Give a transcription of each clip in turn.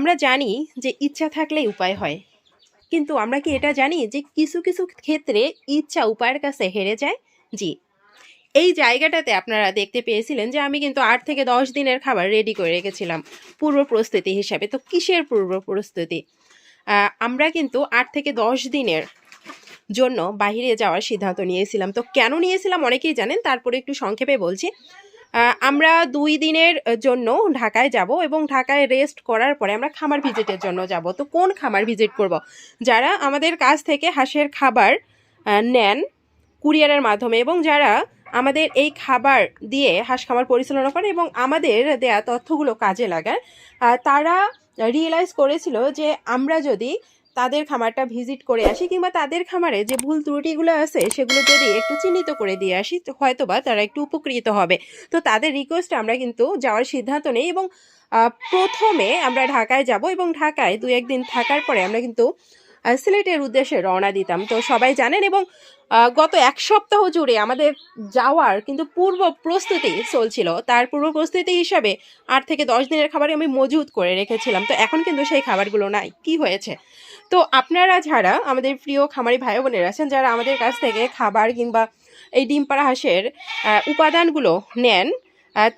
আমরা জানি যে ইচ্ছা থাকলেই উপায় হয়। কিন্তু আমরা কি এটা জানি যে কিছু কিছু ক্ষেত্রে ইচ্ছা উপায়ের কাছে হেরে যায়? জি। এই জায়গাটাতে আপনারা দেখতে পেয়েছিলেন যে আমি কিন্তু আট থেকে দশ দিনের খাবার রেডি করে রেখেছিলাম পূর্ব প্রস্তুতি হিসাবে। তো কিসের পূর্ব প্রস্তুতি? আমরা কিন্তু আট থেকে দশ দিনের জন্য বাইরে যাওয়ার সিদ্ধান্ত নিয়েছিলাম। তো কেন নিয়েছিলাম অনেকেই জানেন, তারপরে একটু সংক্ষেপে বলছি। আমরা দুই দিনের জন্য ঢাকায় যাব এবং ঢাকায় রেস্ট করার পরে আমরা খামার ভিজিটের জন্য যাব। তো কোন খামার ভিজিট করব? যারা আমাদের কাছ থেকে হাঁসের খাবার নেন কুরিয়ারের মাধ্যমে এবং যারা আমাদের এই খাবার দিয়ে হাঁস খামার পরিচালনা করে এবং আমাদের দেয়া তথ্যগুলো কাজে লাগায় তারা রিয়েলাইজ করেছিল যে আমরা যদি তাদের খামারটা ভিজিট করে আসি কিংবা তাদের খামারে যে ভুল ত্রুটিগুলো আছে, সেগুলো যদি একটু চিহ্নিত করে দিয়ে আসি হয়তো হয়তোবা তারা একটু উপকৃত হবে। তো তাদের রিকোয়েস্ট আমরা কিন্তু যাওয়ার সিদ্ধান্ত নেই এবং প্রথমে আমরা ঢাকায় যাব এবং ঢাকায় দু একদিন থাকার পরে আমরা কিন্তু সিলেটের উদ্দেশ্যে রওনা দিতাম। তো সবাই জানেন এবং গত এক সপ্তাহ জুড়ে আমাদের যাওয়ার কিন্তু পূর্ব প্রস্তুতি চলছিল। তার পূর্ব প্রস্তুতি হিসাবে আট থেকে দশ দিনের খাবার আমি মজুত করে রেখেছিলাম। তো এখন কিন্তু সেই খাবারগুলো নাই। কি হয়েছে? তো আপনারা যারা আমাদের প্রিয় খামারি ভাই বোনেরা আছেন, যারা আমাদের কাছ থেকে খাবার কিংবা এই ডিম পাড়া হাঁসের উপাদানগুলো নেন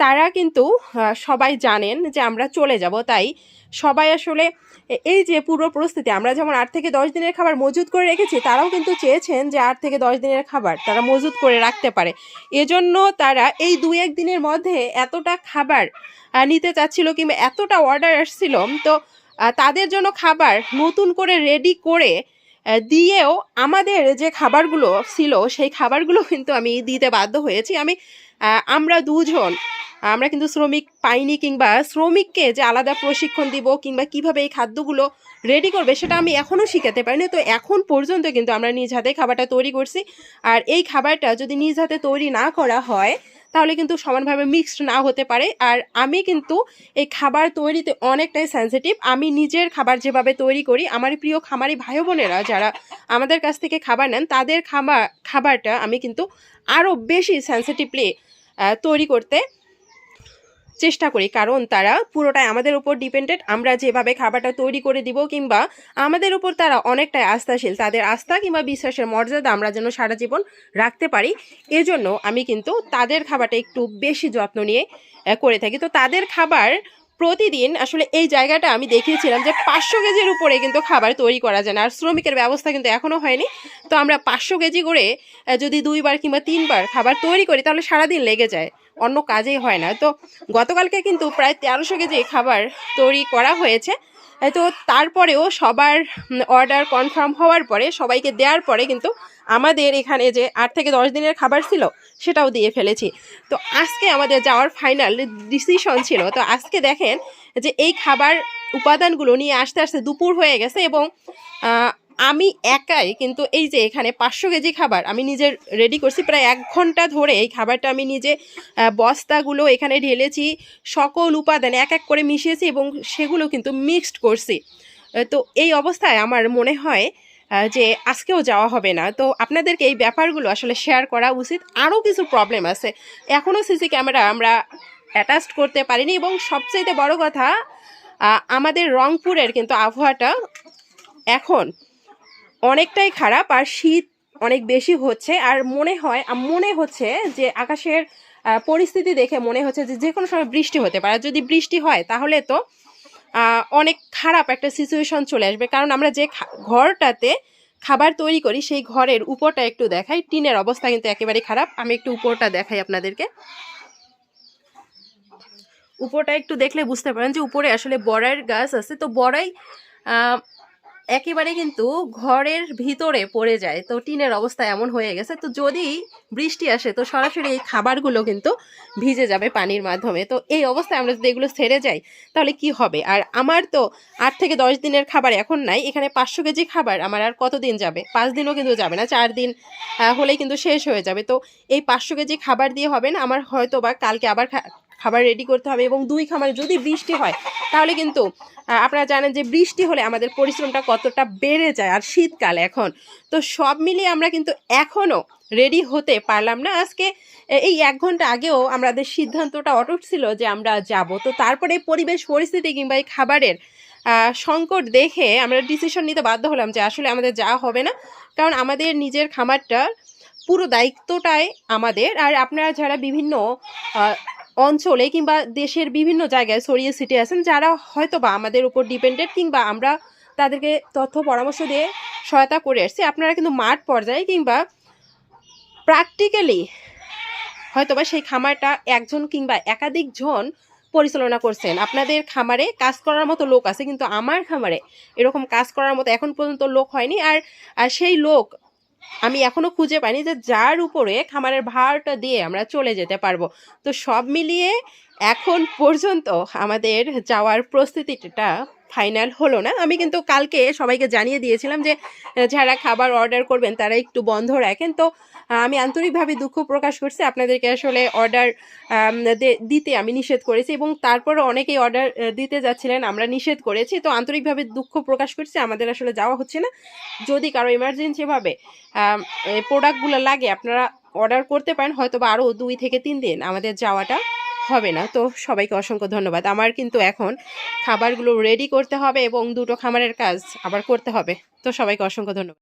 তারা কিন্তু সবাই জানেন যে আমরা চলে যাব। তাই সবাই আসলে এই যে পূর্ব প্রস্তুতি আমরা যেমন আট থেকে দশ দিনের খাবার মজুত করে রেখেছি, তারাও কিন্তু চেয়েছেন যে আট থেকে দশ দিনের খাবার তারা মজুত করে রাখতে পারে। এজন্য তারা এই দুই এক দিনের মধ্যে এতটা খাবার নিতে চাচ্ছিল কিংবা এতটা অর্ডার আসছিল, তো তাদের জন্য খাবার নতুন করে রেডি করে দিয়েও আমাদের যে খাবারগুলো ছিল, সেই খাবারগুলো কিন্তু আমি দিতে বাধ্য হয়েছি। আমি আমরা দুজন, আমরা কিন্তু শ্রমিক পাইনি কিংবা শ্রমিককে যে আলাদা প্রশিক্ষণ দিব কিংবা কীভাবে এই খাদ্যগুলো রেডি করবে সেটা আমি এখনও শিখাতে পারিনি। তো এখন পর্যন্ত কিন্তু আমরা নিজ হাতে খাবারটা তৈরি করছি। আর এই খাবারটা যদি নিজ হাতে তৈরি না করা হয়, তাহলে কিন্তু সমানভাবে মিক্সড না হতে পারে। আর আমি কিন্তু এই খাবার তৈরিতে অনেকটাই সেন্সিটিভ আমি নিজের খাবার যেভাবে তৈরি করি, আমার প্রিয় খামারি ভাই বোনেরা যারা আমাদের কাছ থেকে খাবার নেন, তাদের খাবার খাবারটা আমি কিন্তু আরও বেশি সেন্সিটিভলি তৈরি করতে চেষ্টা করি। কারণ তারা পুরোটাই আমাদের উপর ডিপেন্ডেড আমরা যেভাবে খাবারটা তৈরি করে দিব কিংবা আমাদের উপর তারা অনেকটাই আস্থাশীল। তাদের আস্থা কিংবা বিশ্বাসের মর্যাদা আমরা যেন সারা জীবন রাখতে পারি। এজন্য আমি কিন্তু তাদের খাবারটা একটু বেশি যত্ন নিয়ে করে থাকি। তো তাদের খাবার প্রতিদিন আসলে এই জায়গাটা আমি দেখিয়েছিলাম যে পাঁচশো কেজির উপরে কিন্তু খাবার তৈরি করা যায় না। আর শ্রমিকের ব্যবস্থা কিন্তু এখনও হয়নি। তো আমরা পাঁচশো কেজি করে যদি দুইবার কিংবা তিনবার খাবার তৈরি করি, তাহলে সারাদিন লেগে যায়। অন্য কাজেই হয় না। তো গতকালকে কিন্তু প্রায় তেরোশো কেজি খাবার তৈরি করা হয়েছে। তো তারপরেও সবার অর্ডার কনফার্ম হওয়ার পরে, সবাইকে দেওয়ার পরে কিন্তু আমাদের এখানে যে আট থেকে দশ দিনের খাবার ছিল, সেটাও দিয়ে ফেলেছি। তো আজকে আমাদের যাওয়ার ফাইনাল ডিসিশন ছিল। তো আজকে দেখেন যে এই খাবার উপাদানগুলো নিয়ে আসতে আসতে দুপুর হয়ে গেছে এবং আমি একাই কিন্তু এই যে এখানে পাঁচশো কেজি খাবার আমি নিজে রেডি করছি, প্রায় এক ঘণ্টা ধরে এই খাবারটা আমি নিজে বস্তাগুলো এখানে ঢেলেছি, সকল উপাদান এক এক করে মিশিয়েছি এবং সেগুলো কিন্তু মিক্সড করছি। তো এই অবস্থায় আমার মনে হয় যে আজকেও যাওয়া হবে না। তো আপনাদেরকে এই ব্যাপারগুলো আসলে শেয়ার করা উচিত। আরও কিছু প্রবলেম আছে। এখনও সিসি ক্যামেরা আমরা অ্যাটাচড করতে পারিনি এবং সবচেয়ে বড় কথা আমাদের রংপুরের কিন্তু আবহাওয়াটা এখন অনেকটাই খারাপ আর শীত অনেক বেশি হচ্ছে আর মনে হয় মনে হচ্ছে যে আকাশের পরিস্থিতি দেখে মনে হচ্ছে যে যে কোনো সময় বৃষ্টি হতে পারে। যদি বৃষ্টি হয় তাহলে তো অনেক খারাপ একটা সিচুয়েশন চলে আসবে। কারণ আমরা যে ঘরটাতে খাবার তৈরি করি সেই ঘরের উপরটা একটু দেখাই। টিনের অবস্থা কিন্তু একেবারে খারাপ। আমি একটু উপরটা দেখাই আপনাদেরকে। উপরটা একটু দেখলে বুঝতে পারেন যে উপরে আসলে বড়াইয়ের গাছ আছে। তো বড়াই একেবারে কিন্তু ঘরের ভিতরে পড়ে যায়। তো টিনের অবস্থা এমন হয়ে গেছে। তো যদি বৃষ্টি আসে, তো সরাসরি এই খাবারগুলো কিন্তু ভিজে যাবে পানির মাধ্যমে। তো এই অবস্থায় আমরা যদি এগুলো ছেড়ে যাই, তাহলে কি হবে? আর আমার তো আট থেকে দশ দিনের খাবার এখন নাই। এখানে পাঁচশো কেজি খাবার আমার আর কতদিন যাবে? পাঁচ দিনও কিন্তু যাবে না। চার দিন হলেই কিন্তু শেষ হয়ে যাবে। তো এই পাঁচশো কেজি খাবার দিয়ে হবে না? আমার হয়তো বা কালকে আবার খাবার রেডি করতে হবে এবং দুই খামারে যদি বৃষ্টি হয়, তাহলে কিন্তু আপনারা জানেন যে বৃষ্টি হলে আমাদের পরিশ্রমটা কতটা বেড়ে যায় আর শীতকাল এখন। তো সব মিলিয়ে আমরা কিন্তু এখনও রেডি হতে পারলাম না। আজকে এই এক ঘণ্টা আগেও আমাদের সিদ্ধান্তটা অটুট ছিল যে আমরা যাব। তো তারপরে পরিবেশ পরিস্থিতি কিংবা এই খাবারের সংকট দেখে আমরা ডিসিশন নিতে বাধ্য হলাম যে আসলে আমাদের যাওয়া হবে না। কারণ আমাদের নিজের খামারটা পুরো দায়িত্বটাই আমাদের। আর আপনারা যারা বিভিন্ন অঞ্চলে কিংবা দেশের বিভিন্ন জায়গায় ছড়িয়ে ছিটিয়ে আছেন, যারা হয়তো বা আমাদের উপর ডিপেন্ডেন্ট কিংবা আমরা তাদেরকে তথ্য, পরামর্শ দিয়ে সহায়তা করে আসছি। আপনারা কিন্তু মাঠ পর্যায়ে কিংবা প্র্যাকটিক্যালি হয়তোবা সেই খামারটা একজন কিংবা একাধিক জন পরিচালনা করছেন। আপনাদের খামারে কাজ করার মতো লোক আছে, কিন্তু আমার খামারে এরকম কাজ করার মতো এখন পর্যন্ত লোক হয়নি। আর সেই লোক আমি এখনও খুঁজে পাইনি যে যার উপরে খামারের ভাড়টা দিয়ে আমরা চলে যেতে পারব। তো সব মিলিয়ে এখন পর্যন্ত আমাদের যাওয়ার প্রস্তুতিটা ফাইনাল হলো না। আমি কিন্তু কালকে সবাইকে জানিয়ে দিয়েছিলাম যে, যারা খাবার অর্ডার করবেন তারা একটু বন্ধ রাখেন। তো, আমি আন্তরিকভাবে দুঃখ প্রকাশ করছি আপনাদেরকে আসলে অর্ডার দিতে আমি নিষেধ করেছি এবং তারপরে অনেকেই অর্ডার দিতে যাচ্ছিলেন, আমরা নিষেধ করেছি। তো, আন্তরিকভাবে দুঃখ প্রকাশ করছি, আমাদের আসলে যাওয়া হচ্ছে না। যদি কারও এমার্জেন্সিভাবে প্রোডাক্টগুলো লাগে, আপনারা অর্ডার করতে পারেন হয়তো বা আরও দুই থেকে তিন দিন আমাদের যাওয়াটা। হবে না। তো সবাইকে অসংখ্য ধন্যবাদ। আমার কিন্তু এখন খাবারগুলো রেডি করতে হবে এবং দুটো খামারের কাজ আবার করতে হবে। তো সবাইকে অসংখ্য ধন্যবাদ।